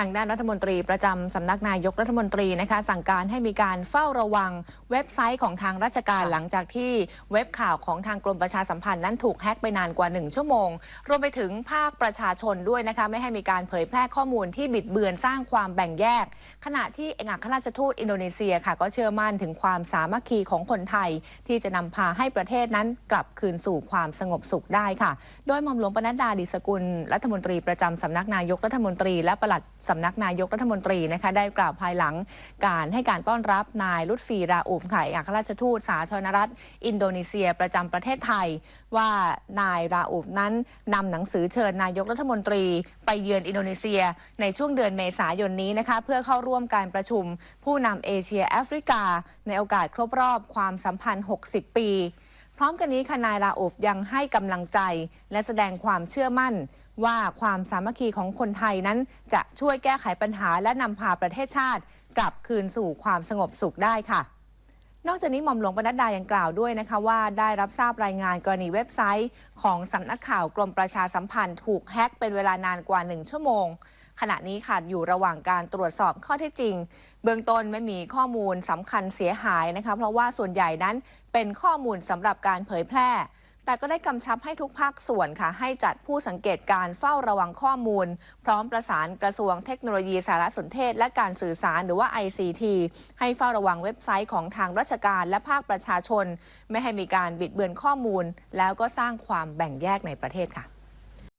ทางด้านรัฐมนตรีประจำสำนักนายกรัฐมนตรีนะคะ สั่งการให้มีการเฝ้าระวังเว็บไซต์ของทางราชการหลังจากที่เว็บข่าวของทางกรมประชาสัมพันธ์นั้นถูกแฮ็กไปนานกว่า 1 ชั่วโมง รวมไปถึงภาคประชาชนด้วยนะคะ ไม่ให้มีการเผยแพร่ข้อมูลที่บิดเบือนสร้างความแบ่งแยก ขณะที่เอกอัครราชทูตอินโดนีเซียค่ะ ก็เชื่อมั่นถึงความสามัคคีของคนไทย ที่จะนำพาให้ประเทศนั้นกลับคืนสู่ความสงบสุขได้ค่ะ โดยหม่อมหลวงปนัดดาดิสกุลรัฐมนตรีประจำสำนักนายกรัฐมนตรีและปลัดสำนักนายกรัฐมนตรีนะคะได้กล่าวภายหลังการให้การต้อนรับนายลุตฟีราอูฟไข่อัครราชทูตสาธารณรัฐ อินโดนีเซียประจำประเทศไทย ว่านายราอูฟนั้นนำหนังสือเชิญนายกรัฐมนตรี ไปเยือนอินโดนีเซีย ในช่วงเดือนเมษายนนี้นะคะเพื่อเข้าร่วมการประชุม ผู้นำเอเชียแอฟริกา ในโอกาสครบรอบความสัมพันธ์ 60 ปี พร้อมกันนี้ค่ะนายราอูฟยังให้กำลังใจ และแสดงความเชื่อมั่น ว่าความสามัคคีของคนไทยนั้น จะช่วยแก้ไขปัญหาและนำพาประเทศชาติ กลับคืนสู่ความสงบสุขได้ค่ะ นอกจากนี้หม่อมหลวงปนัดดายังกล่าวด้วยนะคะว่าได้รับทราบรายงานกรณีเว็บไซต์ ของสำนักข่าวกรมประชาสัมพันธ์ ถูกแฮ็กเป็นเวลานานกว่า 1 ชั่วโมง ขณะนี้ค่ะอยู่ระหว่างการตรวจสอบข้อเท็จจริง เบื้องต้นไม่มีข้อมูลสำคัญเสียหายนะคะ เพราะว่าส่วนใหญ่นั้นเป็นข้อมูลสำหรับการเผยแพร่ แต่ก็ได้กำชับให้ทุกภาคส่วนค่ะ ให้จัดผู้สังเกตการเฝ้าระวังข้อมูล พร้อมประสานกระทรวงเทคโนโลยีสารสนเทศ และการสื่อสารหรือว่า ICT ให้เฝ้าระวังเว็บไซต์ของทางราชการและภาคประชาชน ไม่ให้มีการบิดเบือนข้อมูล แล้วก็สร้างความแบ่งแยกในประเทศค่ะ